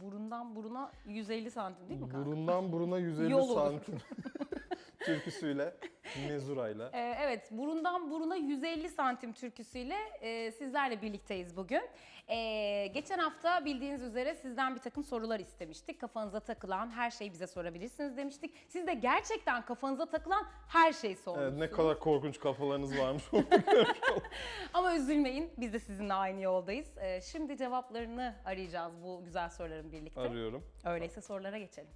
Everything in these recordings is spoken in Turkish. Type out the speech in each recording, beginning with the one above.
Burundan buruna 150 santim değil mi kanka? Burundan buruna 150 Yol olur. santim. Türküsüyle, mezurayla. Ee, evet, burundan buruna 150 santim türküsüyle e, sizlerle birlikteyiz bugün. Ee, geçen hafta bildiğiniz üzere sizden bir takım sorular istemiştik. Kafanıza takılan her şeyi bize sorabilirsiniz demiştik. Siz de gerçekten kafanıza takılan her şeyi Evet, sormuşsunuz. ne kadar korkunç kafalarınız varmış. Ama üzülmeyin, biz de sizinle aynı yoldayız. Ee, şimdi cevaplarını arayacağız bu güzel soruların birlikte. Arıyorum. Öyleyse sorulara geçelim.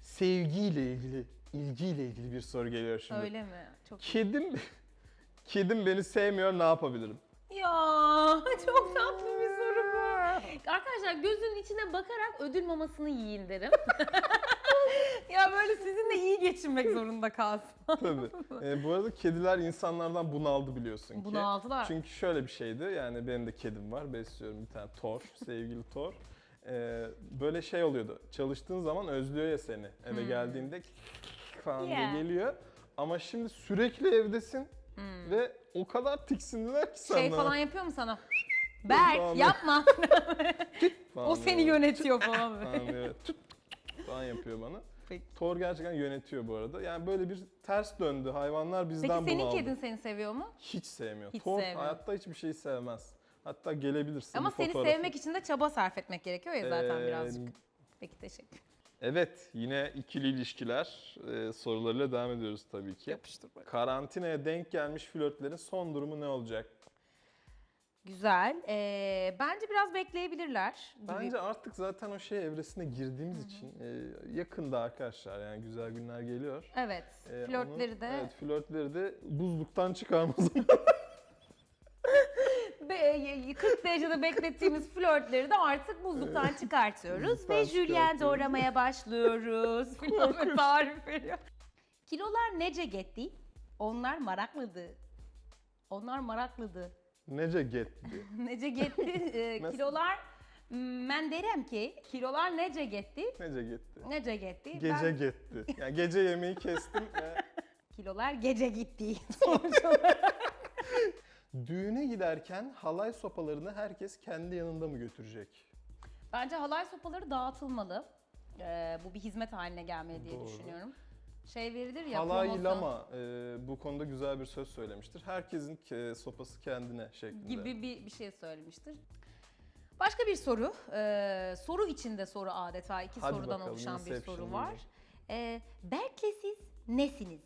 Sevgiyle ilgili, ilgiyle ilgili bir soru geliyor şimdi. Öyle mi? Çok Kedim, kedim beni sevmiyor ne yapabilirim? Ya çok tatlı bir soru bu. Arkadaşlar gözünün içine bakarak ödül mamasını yiyin derim. ya böyle sizinle iyi geçinmek zorunda kalsın. Tabii. Ee, bu arada kediler insanlardan bunaldı biliyorsun ki. Bunaldılar. Çünkü şöyle bir şeydi yani benim de kedim var besliyorum bir tane Thor, sevgili Thor. Ee, böyle şey oluyordu çalıştığın zaman özlüyor ya seni eve geldiğinde falan diye Hmm. Yeah. geliyor. Ama şimdi sürekli evdesin ve o kadar tiksindiler ki senden. Şey falan yapıyor mu sana? Berk yapma. Falan o seni böyle. yönetiyor falan böyle. Falan böyle falan yapıyor bana. Peki. Thor gerçekten yönetiyor bu arada. Yani böyle bir ters döndü. Hayvanlar bizden Peki senin kedin seni seviyor mu? Hiç sevmiyor. Hiç Thor sevmiyor. hayatta hiçbir şeyi sevmez. Hatta gelebilirsin Ama bir seni fotoğrafı. sevmek için de çaba sarf etmek gerekiyor ya zaten Ee, birazcık. Peki teşekkür. Evet, yine ikili ilişkiler e, sorularıyla devam ediyoruz tabii ki. Yapıştır bak. Karantinaya denk gelmiş flörtlerin son durumu ne olacak? Güzel. Ee, bence biraz bekleyebilirler. gibi. Bence artık zaten o şey evresine girdiğimiz için e, yakında arkadaşlar yani güzel günler geliyor. Evet. E, flörtleri onu- de Evet, flörtleri de buzluktan çıkarmaz. Be- 40 derecede beklettiğimiz flörtleri de artık buzluktan çıkartıyoruz ve jülyen doğramaya başlıyoruz. Falan tarif veriyor. Kilolar nece gitti? Onlar maraklıdı. Onlar maraklıdı. Nece getti. Nece gitti? Ee, Nasıl? kilolar ben derim ki kilolar nece gitti? Nece gitti. Nece gitti? Gece Ben- gitti. Yani gece yemeği kestim ve kilolar gece gitti. Sonuç olarak. Düğüne giderken halay sopalarını herkes kendi yanında mı götürecek? Bence halay sopaları dağıtılmalı. Ee, bu bir hizmet haline gelmeli diye Doğru. düşünüyorum. Şey verilir ya Halay promosyon lama e, bu konuda güzel bir söz söylemiştir. Herkesin e, sopası kendine şeklinde. gibi bir, bir şey söylemiştir. Başka bir soru. Ee, soru içinde soru adeta. iki Hadi sorudan bakalım, oluşan bir Inception soru var. Ee, Berk'le siz nesiniz?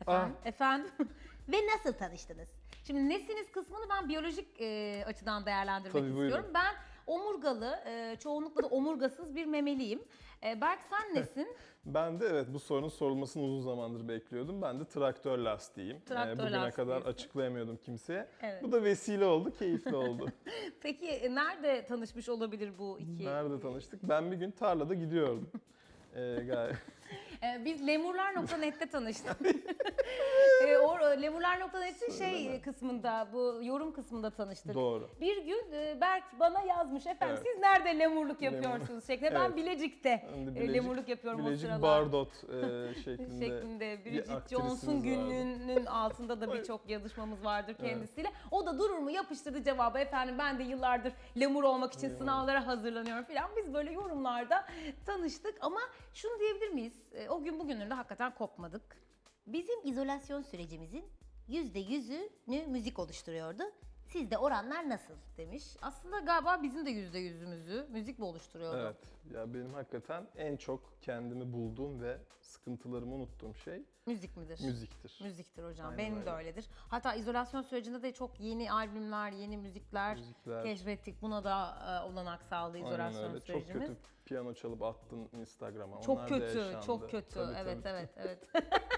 Efendim? Ah. Efendim? Ve nasıl tanıştınız? Şimdi nesiniz kısmını ben biyolojik e, açıdan değerlendirmek Tabii, buyurun. istiyorum. Ben omurgalı, e, çoğunlukla da omurgasız bir memeliyim. E, Berk sen nesin? Ben de evet bu sorunun sorulmasını uzun zamandır bekliyordum. Ben de traktör lastiğiyim. Traktör Bugüne lastiğisin. kadar açıklayamıyordum kimseye. Evet. Bu da vesile oldu, keyifli oldu. Peki e, nerede tanışmış olabilir bu iki? Nerede tanıştık? Ben bir gün tarlada gidiyordum. Ee, gayet. Ee, biz lemurlar.net'te tanıştık. ee, o lemurlar.net'in şey kısmında, bu yorum kısmında tanıştık. Doğru. Bir gün e, Berk bana yazmış efendim Evet. siz nerede lemurluk yapıyorsunuz şeklinde. Ben Evet. Bilecik'te e, Bilecik- lemurluk yapıyorum o Bilecik sıralar. Bardot e, şeklinde. şeklinde bir Bridget aktrisimiz Jones'un vardı. günlüğünün altında da birçok yazışmamız vardır kendisiyle. O da durur mu yapıştırdı cevabı efendim ben de yıllardır lemur olmak için sınavlara hazırlanıyorum falan. Biz böyle yorumlarda tanıştık ama şunu diyebilir miyiz? E, O gün bugününde hakikaten kopmadık. Bizim izolasyon sürecimizin %100'ünü müzik oluşturuyordu. Sizde oranlar nasıl? demiş. Aslında galiba bizim de yüzde yüzümüzü müzik mi oluşturuyordu? Evet. Ya benim hakikaten en çok kendimi bulduğum ve sıkıntılarımı unuttuğum şey Müzik midir? müziktir. Müziktir hocam. Aynen Benim de öyle. öyledir. Hatta izolasyon sürecinde de çok yeni albümler, yeni müzikler, Müzikler. keşfettik. Buna da e, olanak sağladı Aynen izolasyon öyle. Çok sürecimiz. kötü piyano çalıp attın Instagram'a. Çok Onlar da kötü, yaşandı. çok kötü. Tabii, evet, tabii. evet, evet.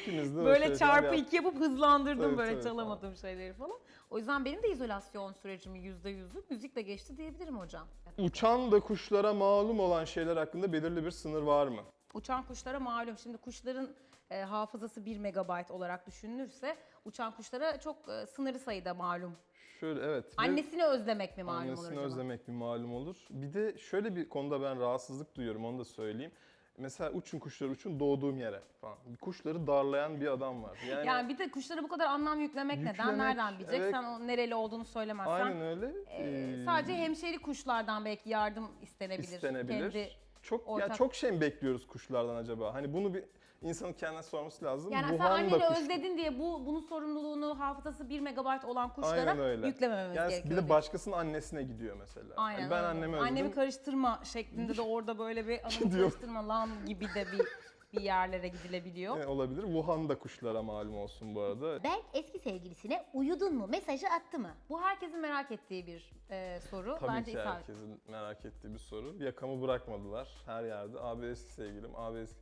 İkimiz de böyle çarpı iki yapıp hızlandırdım Tabii, böyle tabii çalamadığım şeyleri falan. O yüzden benim de izolasyon sürecimi yüzde yüzü müzikle geçti diyebilirim hocam. Uçan ve kuşlara malum olan şeyler hakkında belirli bir sınır var mı? Uçan kuşlara malum. Şimdi kuşların e, hafızası 1 megabayt olarak düşünülürse uçan kuşlara çok e, sınırlı sayıda malum. Şöyle evet. ve Annesini özlemek mi malum olur annesini özlemek bir malum olur. Bir de şöyle bir konuda ben rahatsızlık duyuyorum onu da söyleyeyim. Mesela uçun kuşlar uçun doğduğum yere falan. Kuşları darlayan bir adam var. Yani, Yani bir de kuşlara bu kadar anlam yüklemek, neden? Yüklemek, Nereden bilecek? evet. Sen o nereli olduğunu söylemezsen. aynen öyle. Ee, Ee, sadece hemşeri kuşlardan belki yardım istenebilir. istenebilir. Kendi çok ya ortak- çok şey mi bekliyoruz kuşlardan acaba? Hani bunu bir insanın kendine sorması lazım. yani sen Wuhan'da anneni kuş- özledin diye bu bunun sorumluluğunu hafızası 1 megabayt olan Aynen kuşlara öyle. yüklemememiz Yani gerekiyor. bir de başkasının annesine gidiyor mesela. Aynen Hani ben öyle. annemi özledim. Annemi karıştırma şeklinde de orada böyle bir anımı Gidiyor. karıştırma lan gibi de bir bir yerlere gidilebiliyor. E, olabilir. Wuhan'da kuşlara malum olsun bu arada. Berk eski sevgilisine uyudun mu mesajı attı mı? Bu herkesin merak ettiği bir e, soru. Tabii Bence ki isabet. herkesin merak ettiği bir soru. Yakamı bırakmadılar her yerde. Abi eski sevgilim, abi eski...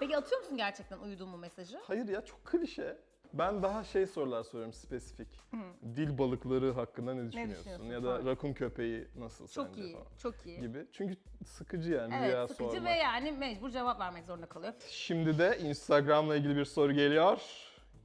Peki atıyor musun gerçekten uyuduğun mu mesajı? Hayır ya çok klişe. Ben daha şey sorular soruyorum spesifik. Dil balıkları hakkında ne düşünüyorsun? düşünüyorsun Ya da falan. rakun köpeği nasıl Çok sence iyi, falan çok iyi. gibi. Çünkü sıkıcı yani rüya Evet, sıkıcı sormak. ve yani mecbur cevap vermek zorunda kalıyor. Şimdi de Instagram'la ilgili bir soru geliyor.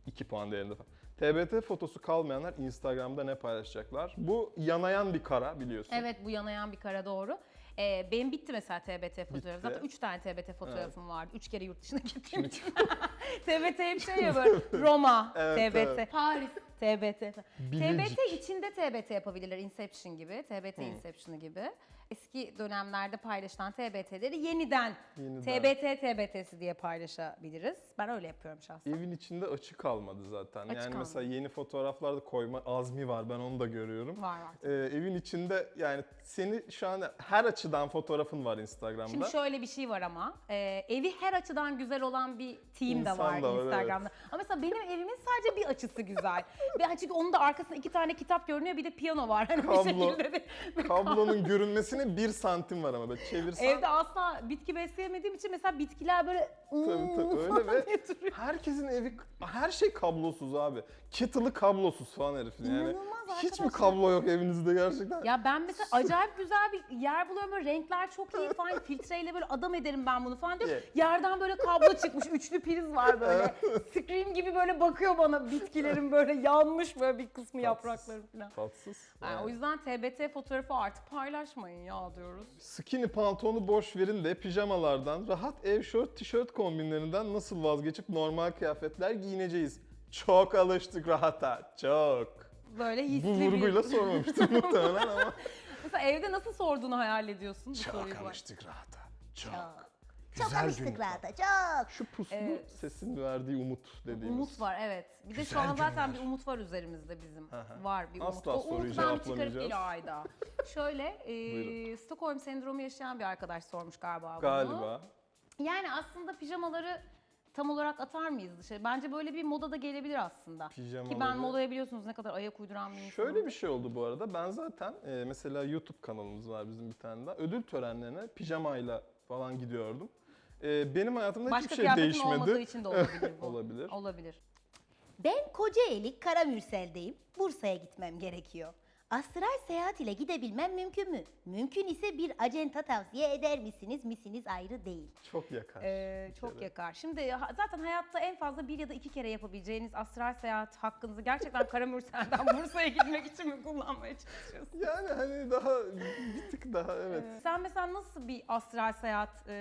2 puan değerinde. TBT fotosu kalmayanlar Instagram'da ne paylaşacaklar? Bu yanayan bir kara biliyorsun. Evet bu yanayan bir kara doğru. Ee, benim bitti mesela TBT fotoğrafı. Zaten 3 tane TBT fotoğrafım vardı. 3 kere yurt dışına gittiğim için. TBT hep şey ya böyle Roma, Evet, TBT, evet. Paris, TBT. Bilecik. TBT içinde TBT yapabilirler. Inception gibi, TBT Inception'ı gibi. Eski dönemlerde paylaşılan TBT'leri yeniden, Yeniden. TBT TBT'si diye paylaşabiliriz. Ben öyle yapıyorum şahsen. Evin içinde açık kalmadı zaten. Açık yani kalmadı. mesela yeni fotoğraflarda koyma azmi var ben onu da görüyorum. Var var. Ee, evin içinde yani seni şu an her açıdan fotoğrafın var Instagram'da. Şimdi şöyle bir şey var ama e, evi her açıdan güzel olan bir team de İnsan var da var, Instagram'da. Ama mesela benim evimin sadece bir açısı güzel. Ve çünkü onun da arkasında iki tane kitap görünüyor bir de piyano var. Hani Kablo. bir şekilde de. Kablonun görünmesine bir santim var ama böyle çevirsen. Evde asla bitki besleyemediğim için mesela bitkiler böyle Tabii tabii öyle ve herkesin evi her şey kablosuz abi. Kettle'ı kablosuz falan herifin yani. İnanılmaz Hiç mi arkadaşlar. kablo yok evinizde gerçekten? Ya ben mesela acayip güzel bir yer buluyorum renkler çok iyi falan filtreyle böyle adam ederim ben bunu falan diyor. Yeah. Yerden böyle kablo çıkmış üçlü priz var böyle. Scream gibi böyle bakıyor bana bitkilerin böyle yanmış böyle bir kısmı yaprakları falan. Tatsız. Yani Yani. o yüzden TBT fotoğrafı artık paylaşmayın ya diyoruz. Skinny pantolonu boş verin de pijamalardan, rahat ev şort, tişört kombinlerinden nasıl vazgeçip normal kıyafetler giyineceğiz? Çok alıştık rahata, çok. Böyle hisli Bu vurguyla bir... sormamıştım muhtemelen ama. Mesela evde nasıl sorduğunu hayal ediyorsun bu soruyu. Çok bak. alıştık rahata, çok. Çok. Çok Güzel alıştık günler. rahata çok. Şu puslu Evet. sesin verdiği umut dediğimiz. Umut var evet. Bir de şu Güzel an zaten günler. bir umut var üzerimizde bizim. Hı. Var bir umut. Asla o soruyu çıkarıp cevaplamayacağız. değil Ayda. Şöyle e, Buyurun. Stockholm sendromu yaşayan bir arkadaş sormuş galiba bunu. Galiba. Yani aslında pijamaları tam olarak atar mıyız dışarı? Bence böyle bir moda da gelebilir aslında. Ki ben Pijamaları- modaya biliyorsunuz ne kadar ayak uyduran bir insanım. Şöyle bir şey oldu bu arada. Ben zaten e, mesela YouTube kanalımız var bizim bir tane daha. Ödül törenlerine pijamayla falan gidiyordum. E, benim hayatımda Başka hiçbir şey kıyafetin olmadığı değişmedi. için de olabilir bu. Olabilir. Olabilir. Ben Kocaeli Karamürsel'deyim. Bursa'ya gitmem gerekiyor. Astral seyahat ile gidebilmem mümkün mü? Mümkün ise bir acenta tavsiye eder misiniz? Misiniz ayrı değil. Çok yakar. Ee, çok kere. yakar. Şimdi ha- zaten hayatta en fazla bir ya da iki kere yapabileceğiniz astral seyahat hakkınızı gerçekten Karamürsel'den Bursa'ya gitmek için mi kullanmaya çalışıyorsunuz? Yani hani daha bir tık daha evet. Sen mesela nasıl bir astral seyahat e,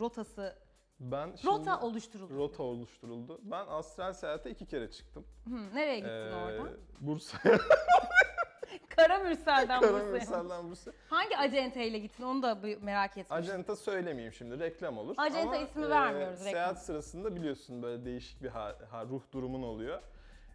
rotası, Ben şimdi rota oluşturuldu? rota oluşturuldu. Ben astral seyahate iki kere çıktım. Hı, nereye gittin Ee, orada? Bursa'ya. Karamürsel'den Bursa'ya. Karamürsel'den Bursa'ya. Hangi acenteyle gittin onu da merak etmiştim. Acenta söylemeyeyim şimdi reklam olur. Acenta Ama, ismi e, vermiyoruz, reklam. Seyahat sırasında biliyorsun böyle değişik bir ha- ha- ruh durumun oluyor.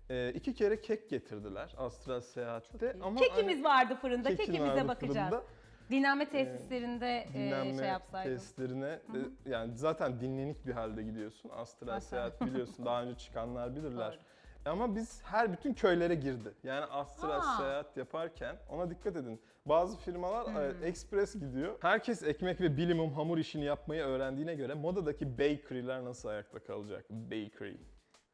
E, iki kere kek getirdiler astral seyahatte. Ama Kekimiz hani vardı fırında, kekimize vardı bakacağız. fırında. Dinlenme tesislerinde e, Dinlenme şey yapsaydın. testlerine e, yani zaten dinlenik bir halde gidiyorsun. Astral seyahat biliyorsun daha önce çıkanlar bilirler. Doğru. Ama biz her bütün köylere girdi. Yani astral Ha. seyahat yaparken ona dikkat edin. Bazı firmalar Hmm. e, express gidiyor. Herkes ekmek ve bilimum hamur işini yapmayı öğrendiğine göre modadaki bakery'ler nasıl ayakta kalacak? Bakery.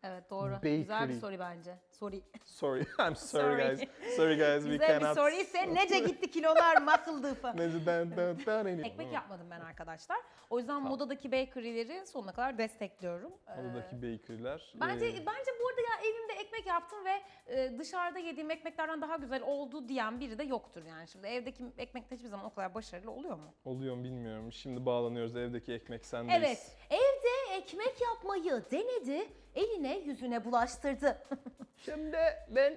Evet doğru. Bakery. Güzel bir soru bence. Sorry. Sorry, I'm sorry, Sorry. guys. Sorry guys, we Güzel bir cannot. soru ise Nece gitti kilolar makıldı falan. Nece den den den Ekmek yapmadım ben arkadaşlar. O yüzden modadaki bakery'leri sonuna kadar destekliyorum. Ee, Odadaki bakery'ler. Bence e, bence bu arada ya evimde ekmek yaptım ve e, dışarıda yediğim ekmeklerden daha güzel oldu diyen biri de yoktur yani. Şimdi evdeki ekmek de hiçbir zaman o kadar başarılı oluyor mu? oluyor mu bilmiyorum. Şimdi bağlanıyoruz evdeki ekmek sendeyiz. Evet. Ekmek yapmayı denedi. Eline yüzüne bulaştırdı. Şimdi ben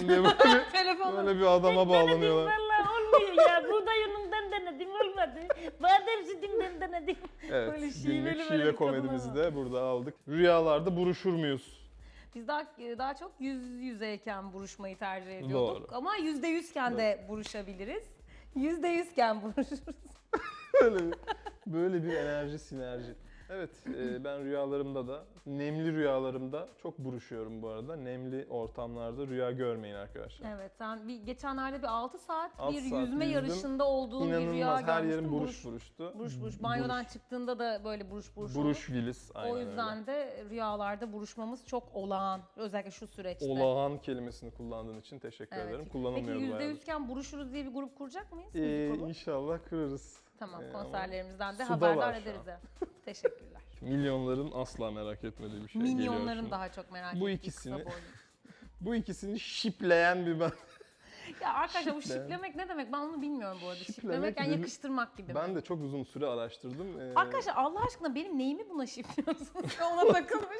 diye böyle, Telefonu. böyle bir adama bağlanıyorlar. Vallahi olmuyor ya. Buğday unundan denedim olmadı. Badem sütünden denedim. Evet, Böyle günlük şiveli böyle şive bir komedimizi de burada aldık. Rüyalarda buruşur muyuz? Biz daha daha çok yüz yüzeyken buruşmayı tercih ediyorduk. Doğru. Ama yüzde yüzken de buruşabiliriz. Yüzde yüzken buruşuruz. Böyle bir, böyle bir enerji, sinerji. Evet, e, ben rüyalarımda da, nemli rüyalarımda çok buruşuyorum bu arada. Nemli ortamlarda rüya görmeyin arkadaşlar. Evet sen bir geçenlerde bir 6 saat Altı bir saat yüzme yüzdüm. yarışında olduğun bir rüya İnanılmaz, her görmüştüm. yerim buruş buruştu. Buruş buruş. Banyodan çıktığında da böyle buruş buruş, Buruş olur. Willis, aynen O yüzden öyle. de rüyalarda buruşmamız çok olağan. Özellikle şu süreçte. Olağan kelimesini kullandığın için teşekkür ederim. Peki Kullanamıyoruz yüzde bayağı. yüzken buruşuruz diye bir grup kuracak mıyız? Ee, Müzik inşallah kırarız. Tamam Ee, konserlerimizden de suda var haberdar şu ederiz. Teşekkürler. Milyonların asla merak etmediği bir şey geliyor Minyonların şimdi. daha çok merak Bu ettiği ikisini- kısa boylu. Bu ikisini şipleyen bir ben. Ya arkadaşlar bu şiplemek ne demek ben onu bilmiyorum bu arada. Şiplemek, Şiplemek yani dedi- yakıştırmak gibi. Ben de çok uzun süre araştırdım. Ee, Arkadaşlar Allah aşkına benim neyimi buna şipliyorsunuz? Ona takılmış.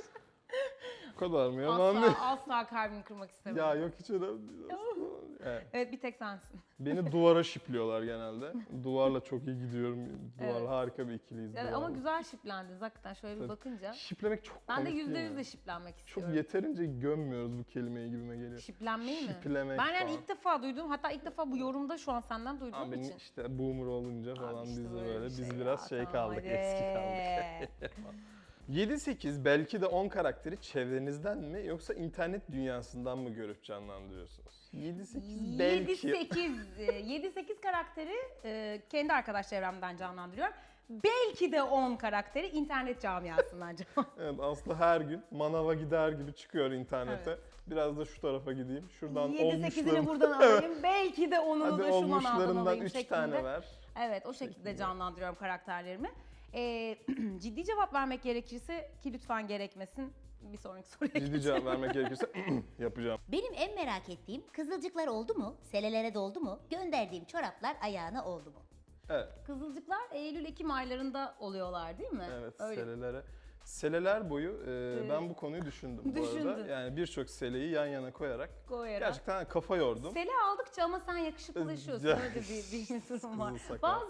Kadar mı? Değil. asla, asla kalbimi kırmak istemiyorum. Ya yok hiç önemli değil aslında. Evet. Evet bir tek sensin. Beni duvara şipliyorlar genelde. Duvarla çok iyi gidiyorum. Duvar Evet. harika bir ikiliyiz. Evet, duvarla. ama güzel şiplendiniz hakikaten şöyle bir Tabii. bakınca. Şiplemek çok Ben de komik yüzde değil mi? de şiplenmek Çok istiyorum. yeterince gömmüyoruz bu kelimeyi gibime geliyor. Şiplenmeyi mi? Şiplemek Ben yani falan. ilk defa duydum. Hatta ilk defa bu yorumda şu an senden duyduğum Abi için. işte boomer olunca falan işte biz de böyle bir biz şey biraz ya, şey tamam, kaldık, hadi. eski kaldık. 7-8 belki de 10 karakteri çevrenizden mi yoksa internet dünyasından mı görüp canlandırıyorsunuz? 7-8 belki. 7-8 7-8 karakteri e, kendi arkadaş çevremden canlandırıyorum. Belki de 10 karakteri internet camiasından canlandırıyorum. Evet Aslı her gün manava gider gibi çıkıyor internete. Biraz da şu tarafa gideyim. Şuradan 7-8'ini olmuşlarım. buradan alayım. Belki de 10'unu Hadi da şu manavdan olmuşlarından alayım 3 şeklinde. tane ver. Evet o şekilde canlandırıyorum karakterlerimi. Ee, ciddi cevap vermek gerekirse ki lütfen gerekmesin bir sonraki soruya Ciddi geçelim. cevap vermek gerekirse yapacağım. Benim en merak ettiğim kızılcıklar oldu mu? Selelere doldu mu? Gönderdiğim çoraplar ayağına oldu mu? Evet. Kızılcıklar Eylül-Ekim aylarında oluyorlar değil mi? Evet, Öyle. selelere. Seleler boyu e, ben bu konuyu düşündüm bu Düşündün. arada. Yani birçok seleyi yan yana koyarak Koyarak. gerçekten kafa yordum. Sele aldıkça ama sen yakışıklılaşıyorsun. Ya. Öyle bir, bir durum var. Kızıl sakal.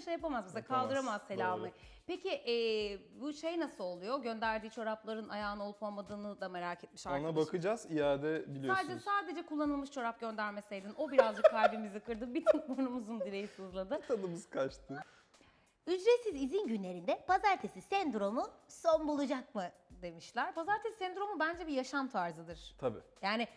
Şey yapamaz mesela Yapamaz, kaldıramaz sele doğru. Peki e, bu şey nasıl oluyor? Gönderdiği çorapların ayağına olup olmadığını da merak etmiş Ona arkadaşım. bakacağız. iade biliyorsunuz. Sadece sadece kullanılmış çorap göndermeseydin o birazcık kalbimizi kırdı. Bir tık burnumuzun direği sızladı. Tadımız kaçtı. Ücretsiz izin günlerinde pazartesi sendromu son bulacak mı? demişler. Pazartesi sendromu bence bir yaşam tarzıdır. Tabii. Yani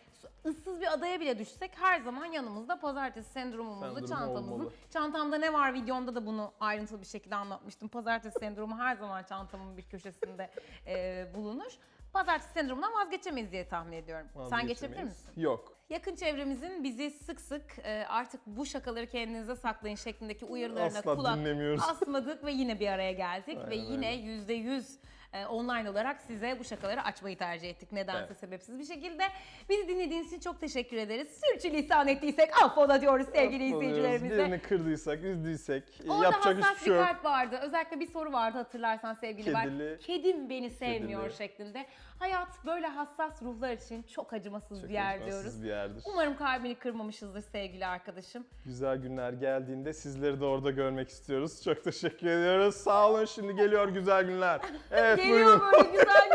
ıssız bir adaya bile düşsek her zaman yanımızda pazartesi sendromumuzu, Sendromu çantamızı. olmalı. Çantamda ne var videomda da bunu ayrıntılı bir şekilde anlatmıştım. Pazartesi sendromu her zaman çantamın bir köşesinde e, bulunur. Pazartesi sendromundan vazgeçemeyiz diye tahmin ediyorum. Sen geçebilir misin? Yok. Yakın çevremizin bizi sık sık e, artık bu şakaları kendinize saklayın şeklindeki uyarılarına Asla kulak dinlemiyoruz. asmadık ve yine bir araya geldik ve Aynen yine yüzde yüz e, online olarak size bu şakaları açmayı tercih ettik. Nedense Evet. sebepsiz bir şekilde. Bizi dinlediğiniz için çok teşekkür ederiz. Sürçülisan ettiysek affola diyoruz sevgili Yapmalıyız. izleyicilerimize. Birini kırdıysak, üzdüysek e, Orada yapacak hassas hiçbir şey bir yok. kalp vardı. Özellikle bir soru vardı hatırlarsan sevgili Berk. Kedili. Kedim beni sevmiyor Kedili. şeklinde. Hayat böyle hassas ruhlar için çok acımasız Çok bir yer acımasız diyoruz. bir yerdir. Umarım kalbini kırmamışızdır sevgili arkadaşım. Güzel günler geldiğinde sizleri de orada görmek istiyoruz. Çok teşekkür ediyoruz. Sağ olun. Şimdi geliyor güzel günler. Evet Geliyor buyurun. böyle güzel